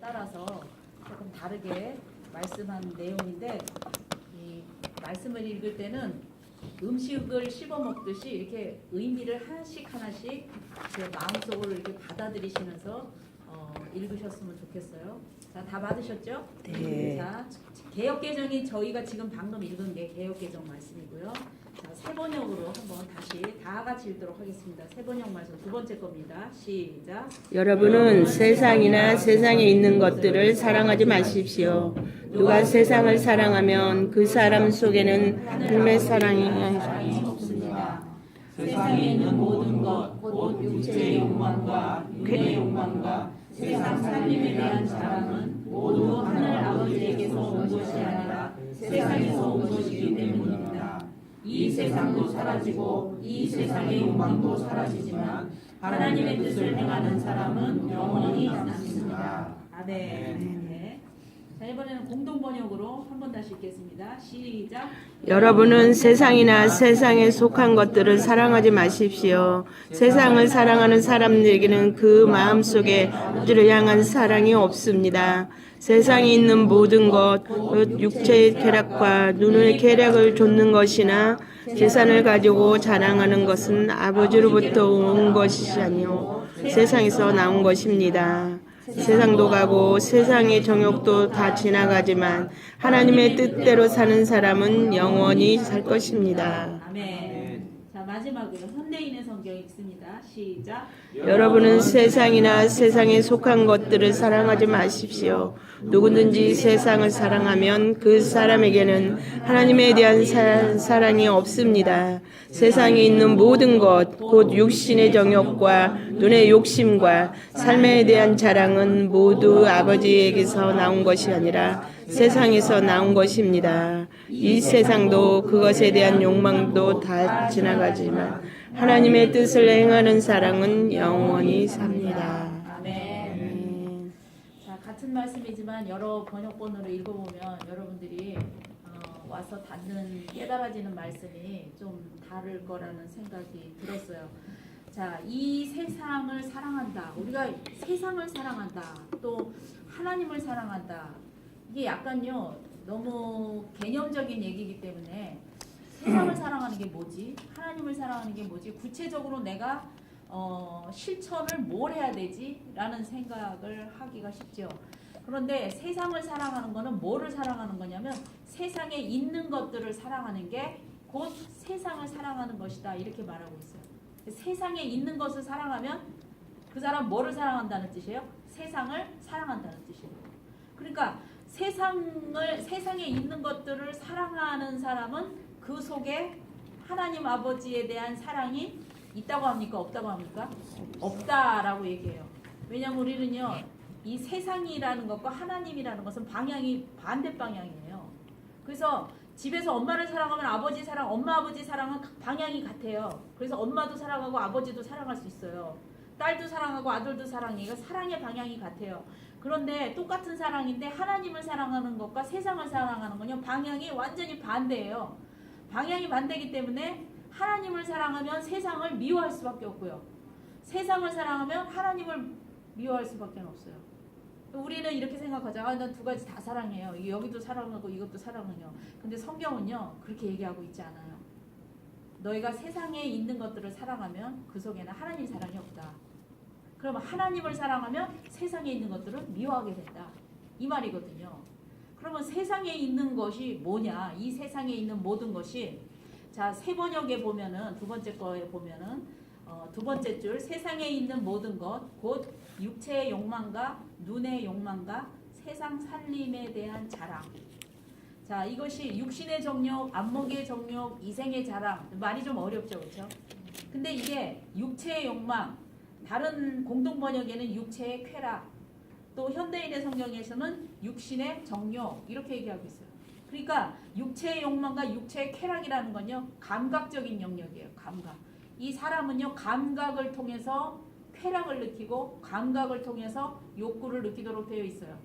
따라서 조금 다르게 말씀한 내용인데 이 말씀을 읽을 때는 음식을 씹어 먹듯이 이렇게 의미를 하나씩 하나씩 제 마음속으로 이렇게 받아들이시면서 어, 읽으셨으면 좋겠어요. 자, 다 받으셨죠? 네. 자, 개혁 개정이 저희가 지금 방금 읽은 게 개혁 개정 말씀이고요. 자, 세 번역으로 한번 다시 다 같이 읽도록 하겠습니다. 세 번역 말씀 두 번째 겁니다. 시작. 여러분은 세상이나 세상에 있는 것들을 사랑하지 마십시오. 누가 세상을 사랑하면 그 사람 속에는 하나님의 사랑이 없습니다. 세상에 있는 모든 것, 곧 육체의 욕망과 육의 욕망과 세상 살림에 대한 자랑은 모두 하늘 아버지에게서 온 것이 아니라 세상에서 온 것이기 때문입니다. 이 세상도 사라지고 이 세상의 욕망도 사라지지만 하나님의 뜻을 행하는 사람은 영원히 남습니다. 아멘. 네. 자 이번에는 공동 번역으로 한 번 다시 읽겠습니다. 시작. 여러분은 세상이나 세상에 속한 것들을 사랑하지 마십시오. 세상을 사랑하는 사람들에게는 그 마음 속에 아버지를 향한 사랑이 없습니다. 세상에 있는 모든 것, 곧 육체의 쾌락과 눈의 쾌락을 좇는 것이나 재산을 가지고 자랑하는 것은 아버지로부터 온 것이 아니요 세상에서 나온 것입니다. 세상도 가고 세상의 정욕도 다 지나가지만 하나님의 뜻대로 사는 사람은 영원히 살 것입니다. 아멘. 자 마지막으로 현대인의 성경 읽습니다. 시작. 여러분은 세상이나 세상에 속한 것들을 사랑하지 마십시오. 누구든지 세상을 사랑하면 그 사람에게는 하나님에 대한 사, 사랑이 없습니다. 세상에 있는 모든 것, 곧 육신의 정욕과 눈의 욕심과 삶에 대한 자랑은 모두 아버지에게서 나온 것이 아니라 세상에서 나온 것입니다. 이 세상도 그것에 대한 욕망도 다 지나가지만 하나님의 뜻을 행하는 사랑은 영원히 삽니다. 같은 말씀이지만 여러 번역본으로 읽어보면 여러분들이 어, 와서 받는 깨달아지는 말씀이 좀 다를 거라는 생각이 들었어요. 자, 이 세상을 사랑한다. 우리가 세상을 사랑한다. 또 하나님을 사랑한다. 이게 약간요 너무 개념적인 얘기이기 때문에 세상을 사랑하는 게 뭐지? 하나님을 사랑하는 게 뭐지? 구체적으로 내가 어, 실천을 뭘 해야 되지? 라는 생각을 하기가 쉽죠. 그런데 세상을 사랑하는 거는 뭐를 사랑하는 거냐면 세상에 있는 것들을 사랑하는 게 곧 세상을 사랑하는 것이다. 이렇게 말하고 있어요. 세상에 있는 것을 사랑하면 그 사람 뭐를 사랑한다는 뜻이에요? 세상을 사랑한다는 뜻이에요. 그러니까 세상을 세상에 있는 것들을 사랑하는 사람은 그 속에 하나님 아버지에 대한 사랑이 있다고 합니까? 없다고 합니까? 없다라고 얘기해요. 왜냐하면 우리는요 이 세상이라는 것과 하나님이라는 것은 방향이 반대 방향이에요. 그래서 집에서 엄마를 사랑하면 아버지 사랑, 엄마 아버지 사랑은 방향이 같아요. 그래서 엄마도 사랑하고 아버지도 사랑할 수 있어요. 딸도 사랑하고 아들도 사랑해. 이거 사랑의 방향이 같아요. 그런데 똑같은 사랑인데 하나님을 사랑하는 것과 세상을 사랑하는 건요 방향이 완전히 반대예요. 방향이 반대이기 때문에 하나님을 사랑하면 세상을 미워할 수밖에 없고요. 세상을 사랑하면 하나님을 미워할 수밖에 없어요. 우리는 이렇게 생각하죠. 아, 난두 가지 다 사랑해요. 여기도 사랑하고 이것도 사랑해요. 근데 성경은요 그렇게 얘기하고 있지 않아요. 너희가 세상에 있는 것들을 사랑하면 그 속에는 하나님 사랑이 없다. 그러면 하나님을 사랑하면 세상에 있는 것들을 미워하게 된다. 이 말이거든요. 그러면 세상에 있는 것이 뭐냐? 이 세상에 있는 모든 것이 자, 세 번역에 보면은 두 번째 거에 보면은 어, 두 번째 줄 세상에 있는 모든 것 곧 육체의 욕망과 눈의 욕망과 세상 살림에 대한 자랑. 자, 이것이 육신의 정욕, 안목의 정욕, 이생의 자랑. 말이 좀 어렵죠. 그렇죠? 근데 이게 육체의 욕망, 다른 공동 번역에는 육체의 쾌락, 또 현대인의 성경에서는 육신의 정욕 이렇게 얘기하고 있어요. 그러니까 육체의 욕망과 육체의 쾌락이라는 건요 감각적인 영역이에요. 감각. 이 사람은요 감각을 통해서 쾌락을 느끼고 감각을 통해서 욕구를 느끼도록 되어 있어요.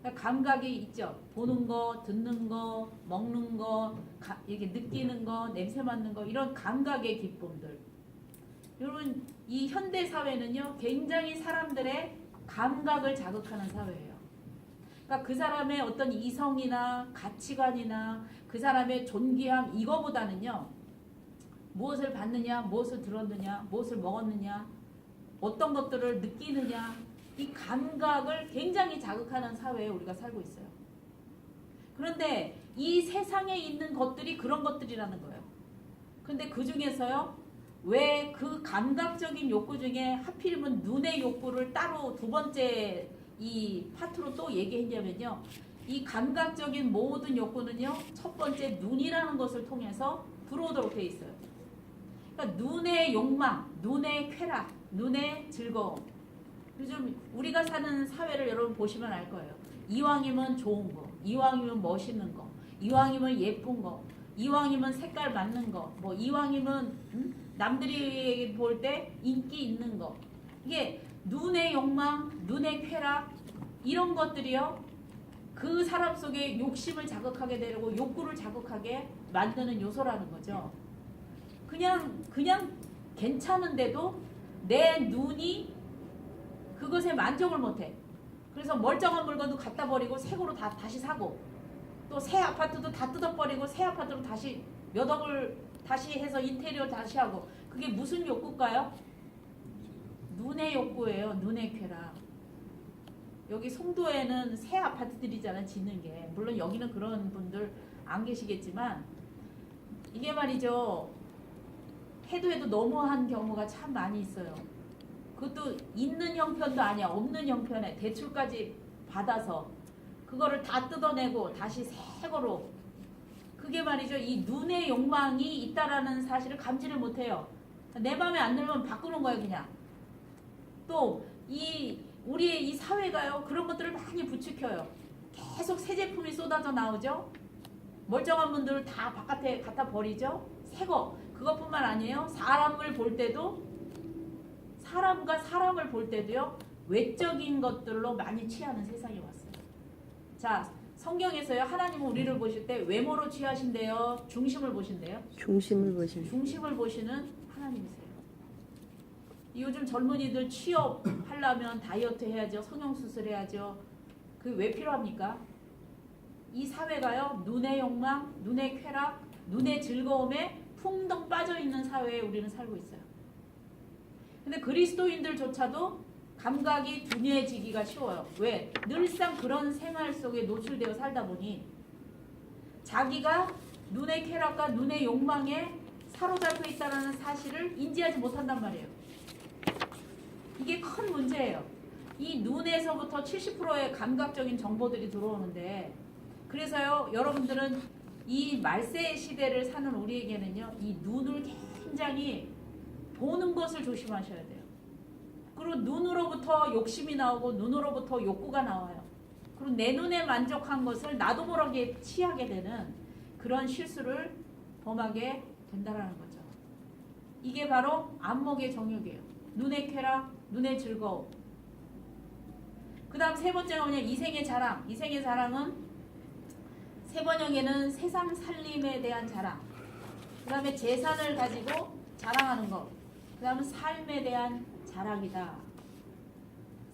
그러니까 감각이 있죠. 보는 거, 듣는 거, 먹는 거, 가, 이렇게 느끼는 거, 냄새 맡는 거 이런 감각의 기쁨들. 여러분 이 현대 사회는요 굉장히 사람들의 감각을 자극하는 사회예요. 그러니까 그 사람의 어떤 이성이나 가치관이나 그 사람의 존귀함 이거보다는요. 무엇을 봤느냐, 무엇을 들었느냐, 무엇을 먹었느냐, 어떤 것들을 느끼느냐 이 감각을 굉장히 자극하는 사회에 우리가 살고 있어요. 그런데 이 세상에 있는 것들이 그런 것들이라는 거예요. 근데 그 중에서요, 왜 그 감각적인 욕구 중에 하필이면 눈의 욕구를 따로 두 번째 이 파트로 또 얘기했냐면요. 이 감각적인 모든 욕구는요, 첫 번째 눈이라는 것을 통해서 들어오도록 돼 있어요. 그러니까 눈의 욕망, 눈의 쾌락, 눈의 즐거움. 요즘 우리가 사는 사회를 여러분 보시면 알 거예요. 이왕이면 좋은 거, 이왕이면 멋있는 거, 이왕이면 예쁜 거, 이왕이면 색깔 맞는 거, 뭐 이왕이면 음? 남들이 볼 때 인기 있는 거. 이게 눈의 욕망, 눈의 쾌락 이런 것들이요. 그 사람 속에 욕심을 자극하게 되고 욕구를 자극하게 만드는 요소라는 거죠. 그냥 그냥 괜찮은데도 내 눈이 그것에 만족을 못해. 그래서 멀쩡한 물건도 갖다 버리고 새 거로 다 다시 사고 또 새 아파트도 다 뜯어버리고 새 아파트로 다시 몇 억을 다시 해서 인테리어 다시 하고 그게 무슨 욕구일까요? 눈의 욕구예요. 눈의 쾌락. 여기 송도에는 새 아파트들이잖아 짓는 게 물론 여기는 그런 분들 안 계시겠지만 이게 말이죠 해도 해도 너무한 경우가 참 많이 있어요. 그것도 있는 형편도 아니야 없는 형편에 대출까지 받아서 그거를 다 뜯어내고 다시 새 거로 그게 말이죠 이 눈의 욕망이 있다라는 사실을 감지를 못해요. 내 마음에 안 들면 바꾸는 거예요 그냥. 또 이 우리의 이 사회가요 그런 것들을 많이 부추겨요. 계속 새 제품이 쏟아져 나오죠. 멀쩡한 분들을 다 바깥에 갖다 버리죠. 새 거 그것뿐만 아니에요. 사람을 볼 때도 사람과 사람을 볼 때도요 외적인 것들로 많이 취하는 세상이 왔어요. 자 성경에서요 하나님은 우리를 보실 때 외모로 취하신대요, 중심을 보신대요. 중심을 보시는 중심을 보시는 하나님이세요. 요즘 젊은이들 취업하려면 다이어트 해야죠. 성형수술 해야죠. 그왜 필요합니까? 이 사회가요. 눈의 욕망, 눈의 쾌락, 눈의 즐거움에 풍덩 빠져 있는 사회에 우리는 살고 있어요. 근데 그리스도인들조차도 감각이 둔해지기가 쉬워요. 왜? 늘상 그런 생활 속에 노출되어 살다 보니 자기가 눈의 쾌락과 눈의 욕망에 사로잡혀 있다는 사실을 인지하지 못한단 말이에요. 이게 큰 문제예요. 이 눈에서부터 70%의 감각적인 정보들이 들어오는데 그래서요 여러분들은 이 말세 시대를 사는 우리에게는요 이 눈을 굉장히 보는 것을 조심하셔야 돼요. 그리고 눈으로부터 욕심이 나오고 눈으로부터 욕구가 나와요. 그리고 내 눈에 만족한 것을 나도 모르게 취하게 되는 그런 실수를 범하게 된다라는 거죠. 이게 바로 안목의 정욕이에요. 눈의 쾌락, 눈의 즐거움. 그 다음 세 번째가 뭐냐 이생의 자랑. 이생의 자랑은 세 번역에는 세상 살림에 대한 자랑. 그 다음에 재산을 가지고 자랑하는 것. 그 다음은 삶에 대한 자랑이다.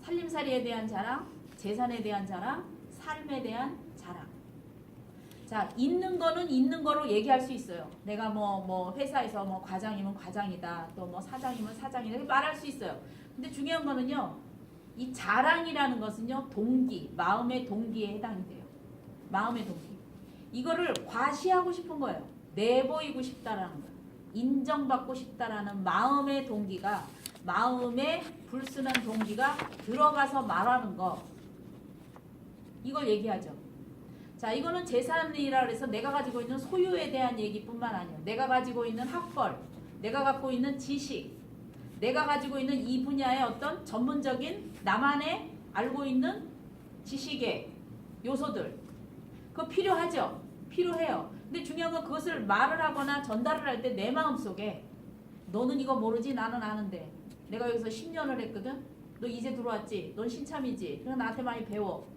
살림살이에 대한 자랑, 재산에 대한 자랑, 삶에 대한 자랑. 자, 있는 거는 있는 거로 얘기할 수 있어요. 내가 뭐, 뭐, 회사에서 뭐, 과장이면 과장이다. 또 뭐, 사장이면 사장이다. 말할 수 있어요. 근데 중요한 거는요, 이 자랑이라는 것은요, 동기, 마음의 동기에 해당이 돼요. 마음의 동기. 이거를 과시하고 싶은 거예요. 내보이고 싶다라는 거예요. 인정받고 싶다라는 마음의 동기가, 마음의 불순한 동기가 들어가서 말하는 거. 이걸 얘기하죠. 자, 이거는 재산이라 그래서 내가 가지고 있는 소유에 대한 얘기뿐만 아니에요. 내가 가지고 있는 학벌, 내가 갖고 있는 지식, 내가 가지고 있는 이 분야의 어떤 전문적인 나만의 알고 있는 지식의 요소들. 그거 필요하죠? 필요해요. 근데 중요한 건 그것을 말을 하거나 전달을 할 때 내 마음 속에 너는 이거 모르지? 나는 아는데. 내가 여기서 10년을 했거든? 너 이제 들어왔지? 넌 신참이지? 그럼 나한테 많이 배워.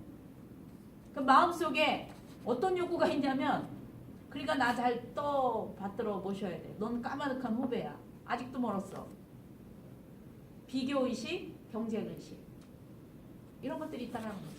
그 마음속에 어떤 욕구가 있냐면 그러니까 나 잘 떠 받들어 모셔야 돼. 넌 까마득한 후배야. 아직도 멀었어. 비교 의식, 경쟁 의식. 이런 것들이 있다라는 거죠.